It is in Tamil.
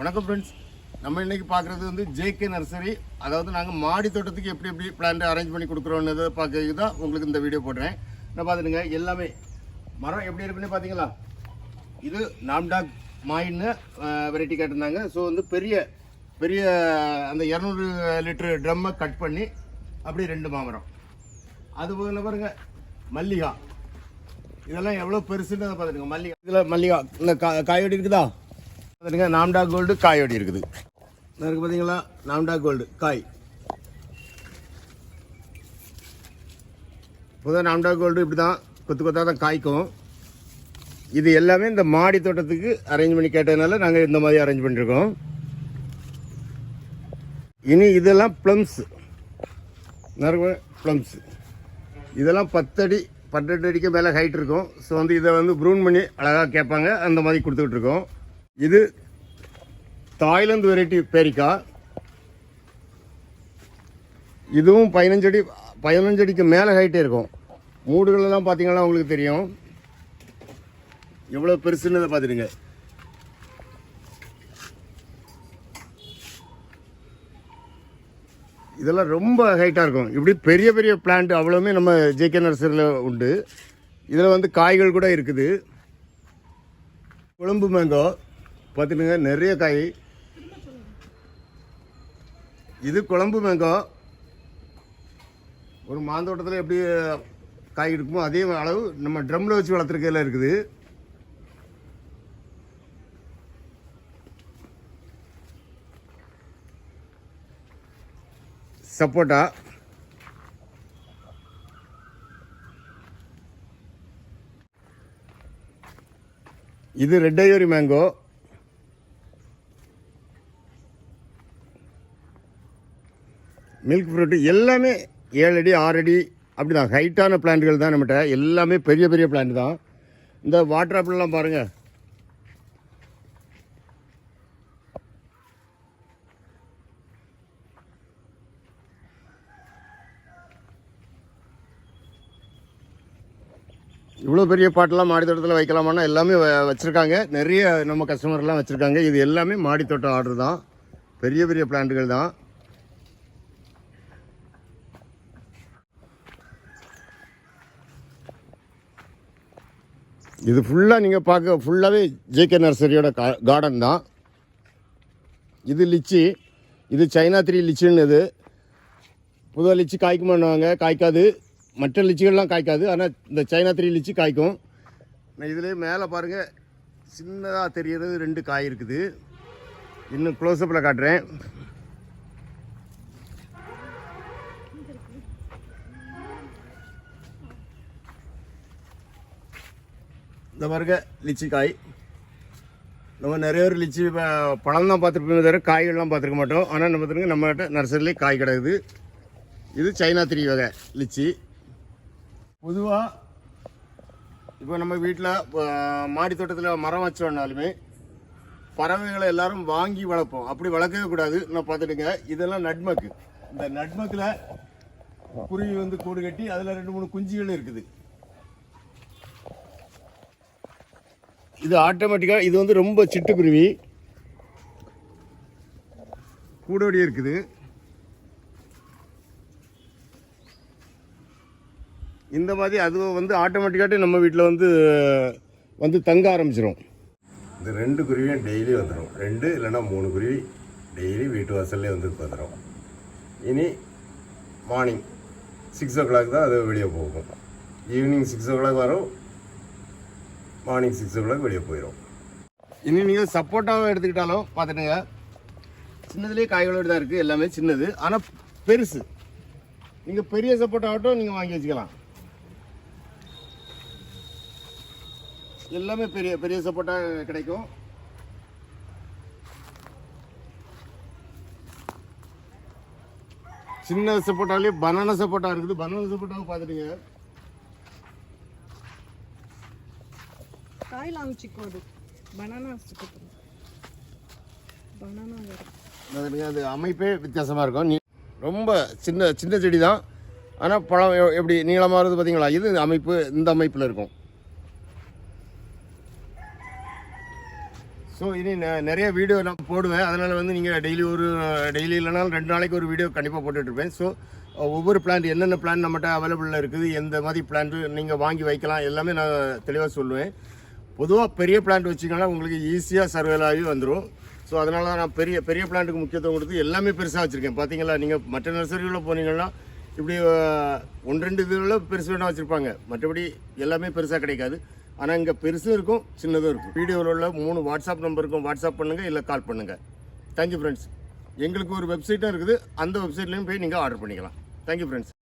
வணக்கம் ஃப்ரெண்ட்ஸ் நம்ம இன்றைக்கி பார்க்குறது வந்து ஜேகே நர்சரி அதாவது நாங்கள் மாடி தோட்டத்துக்கு எப்படி எப்படி பிளான்ட் அரேஞ்ச் பண்ணி கொடுக்குறோன்னு பார்க்க தான் உங்களுக்கு இந்த வீடியோ போடுறேன். நான் பார்த்துடுங்க எல்லாமே மரம் எப்படி இருக்குன்னு பார்த்தீங்களா? இது நாம்டாக் மாயின்னு வெரைட்டி கேட்டிருந்தாங்க. ஸோ வந்து பெரிய பெரிய அந்த இரநூறு லிட்டரு ட்ரம்மை கட் பண்ணி அப்படியே ரெண்டு மாமரம். அது போல பாருங்க. மல்லிகா. இதெல்லாம் எவ்வளோ பெருசுன்னு பார்த்துருங்க மல்லிகா. இதில் மல்லிகா. இந்த கா காயோடி இருக்குதா? பார்த்துருங்க நாம்டா கோல்டு காயோடி இருக்குது. இருக்கு பார்த்தீங்களா நாம்டா கோல்டு காய். இப்போதான் நாம்டா கோல்டு இப்படி தான் கொத்து கொத்தாக தான் காய்க்கும். இது எல்லாமே இந்த மாடி தோட்டத்துக்கு அரேஞ்ச் பண்ணி கேட்டதுனால நாங்கள் இந்த மாதிரி அரேஞ்ச் பண்ணியிருக்கோம் இனி இதெல்லாம் ப்ளம்ஸ் நிறைய ப்ளம்ஸ் இதெல்லாம் பத்தடி பன்னெண்டு அடிக்கு மேலே ஹைட் இருக்கும். ஸோ வந்து இதை வந்து ப்ரூன் பண்ணி அழகாக கேட்பாங்க. அந்த மாதிரி கொடுத்துக்கிட்டு இருக்கோம். இது தாய்லாந்து வெரைட்டி பேரிக்கா. இதுவும் பதினஞ்சு அடி மேலே ஹைட்டே இருக்கும். மூடுகளெல்லாம் பார்த்தீங்கன்னா உங்களுக்கு தெரியும். எவ்வளோ பெருசுன்னு பார்த்துடுங்க. இதெல்லாம் ரொம்ப ஹைட்டாக இருக்கும். இப்படி பெரிய பெரிய பிளான்ட் அவ்வளோவுமே நம்ம ஜேகே நர்சரியில் உண்டு. இதில் வந்து காய்கள் கூட இருக்குது. கொழும்பு மேங்கோ பார்த்துட்டுங்க நிறைய காய். இது குழம்பு மேங்கோ ஒரு மாந்தோட்டத்தில் எப்படி காய் இருக்குமோ அதே அளவு நம்ம ட்ரம்மில் வச்சு வளர்த்துருக்கையில் இருக்குது. சப்போட்டா. இது ரெட் ஐயோரி மேங்கோ மில்க் ஃப்ரூட் எல்லாமே ஏழு அடி ஆறு அடி அப்படி தான் ஹைட்டான பிளான்ட்கள் தான் நம்மகிட்ட. எல்லாமே பெரிய பெரிய பிளான்ட் தான். இந்த வாட்டர் ஆப்பிள்லாம் பாருங்கள் இவ்வளோ பெரிய பாட்டெல்லாம் மாடி தோட்டத்தில் வைக்கலாமான்னா எல்லாமே வச்சுருக்காங்க. நிறைய நம்ம கஸ்டமர்லாம் வச்சுருக்காங்க. இது எல்லாமே மாடி தோட்டம் ஆர்டர் தான். பெரிய பெரிய பிளான்ட்டுகள் தான். இது ஃபுல்லாக நீங்கள் பார்க்க ஃபுல்லாகவே ஜேகே நர்சரியோட கார்டன் தான். இது லிச்சி. இது சைனா த்ரீ லிச்சின்னு இது. புது லிச்சி காய்க்குமான்னுவாங்க காய்க்காது. மற்ற லிச்சிகள்லாம் காய்க்காது. ஆனால் இந்த சைனா த்ரீ லிச்சி காய்க்கும். நான் இதுலேயே மேலே பாருங்கள் சின்னதாக தெரியறது ரெண்டு காய் இருக்குது. இன்னும் க்ளோஸ்அப்பில் காட்டுறேன். இந்த பாருங்க லிச்சி காய். நம்ம நிறைய பேர் லிச்சி ப- பழம் தான் பார்த்துருப்போம் தவிர காய்கள்லாம் பார்த்துருக்க மாட்டோம். ஆனால் நம்ம பார்த்துருங்க நம்மகிட்ட நர்சரிலே காய் கிடக்குது. இது சைனா திரி வகை லிச்சி. பொதுவாக இப்போ நம்ம வீட்டில் மாடி தோட்டத்தில் மரம் வச்சோம்னாலுமே பறவைகளை எல்லாரும் வாங்கி வளர்ப்போம். அப்படி வளர்க்கவே கூடாது. நான் பார்த்துட்டுங்க இதெல்லாம் நட்மக்கு. இந்த நட்மக்கில் குருவி வந்து கூடு கட்டி அதில் ரெண்டு மூணு குஞ்சுகள் இருக்குது. இது ஆட்டோமேட்டிக்காக இது வந்து ரொம்ப சிட்டுக்குருவி. கூடோடியே இருக்குது. இந்த மாதிரி அது வந்து ஆட்டோமேட்டிக்காகவே நம்ம வீட்டில் வந்து வந்து தங்க ஆரம்பிச்சிடும் இந்த ரெண்டு குருவியும் டெய்லி வந்துடும் ரெண்டு இல்லைன்னா மூணு குருவி டெய்லி வீட்டு வாசல்லே வந்து வந்துடும் இனி மார்னிங் சிக்ஸ் ஓ கிளாக் தான் அது வெளியே போகும். ஈவினிங் சிக்ஸ் ஓ கிளாக் வரும். மார்னிங் சிக்ஸ் ஓ கிளாக் வெளியே போயிடும் இனி நீங்கள் சப்போட்டாவை எடுத்துக்கிட்டாலும் பார்த்துட்டுங்க. சின்னதுலேயே காய்களோடு தான் இருக்குது எல்லாமே சின்னது. ஆனால் பெருசு. நீங்கள் பெரிய சப்போட்டா ஆகட்டும் நீங்கள் வாங்கி வச்சுக்கலாம். எல்லாமே பெரிய பெரிய சப்போட்டா கிடைக்கும். சின்ன சப்போட்டாலே பனானா சப்போட்டா இருக்குது. பனானா சப்போட்டாவை பார்த்துட்டுங்க. ಕಾಯಿ ಲಾಂಗ್ ಚಿಕ್ಕೋದು ಬನಾನಾ ಚಿಕ್ಕೋದು ಬನಾನಾ வேறு அதுக்கு அது அமைப்பே வித்தியாசமாக இருக்கும் நீ ரொம்ப சின்ன சின்ன செடி தான் ஆனால் பழம் எ- எப்படி நீளமாக வருது பார்த்தீங்களா இது அமைப்பு இந்த அமைப்பில் இருக்கும் ஸோ இனி நெ- நிறைய வீடியோ நான் போடுவேன் அதனால் வந்து நீங்கள் டெய்லி ஒரு டெய்லி இல்லைனாலும் ரெண்டு நாளைக்கு ஒரு வீடியோ கண்டிப்பாக போட்டுட்ருப்பேன் ஸோ ஒவ்வொரு பிளான்ட் என்னென்ன பிளான் நம்மகிட்ட அவைலபிளில் இருக்குது எந்த மாதிரி பிளான்ட் நீங்கள் வாங்கி வைக்கலாம் எல்லாமே நான் தெளிவாக சொல்லுவேன் பொதுவாக பெரிய பிளான்ட் வச்சிங்கன்னா உங்களுக்கு ஈஸியாக சர்வேல் ஆகி வந்துடும் ஸோ அதனால தான் நான் பெரிய பெரிய பிளான்ட்டுக்கு முக்கியத்துவம் கொடுத்து எல்லாமே பெருசாக வச்சுருக்கேன். பார்த்தீங்களா நீங்கள் மற்ற நர்சரிகளில் போனீங்கன்னா இப்படி ஒன்று ரெண்டு இதில் பெருசு வேணால் வச்சுருப்பாங்க. மற்றபடி எல்லாமே பெருசாக கிடைக்காது. ஆனால் இங்கே பெருசும் இருக்கும் சின்னதும் இருக்கும். வீடியோவில் உள்ள மூணு வாட்ஸ்அப் நம்பருக்கும் வாட்ஸ்அப் பண்ணுங்கள் இல்லை கால் பண்ணுங்கள் தேங்க்யூ ஃப்ரெண்ட்ஸ் எங்களுக்கு ஒரு வெப்சைட்டும் இருக்குது. அந்த வெப்சைட்லேயும் போய் நீங்கள் ஆர்டர் பண்ணிக்கலாம். Thank you friends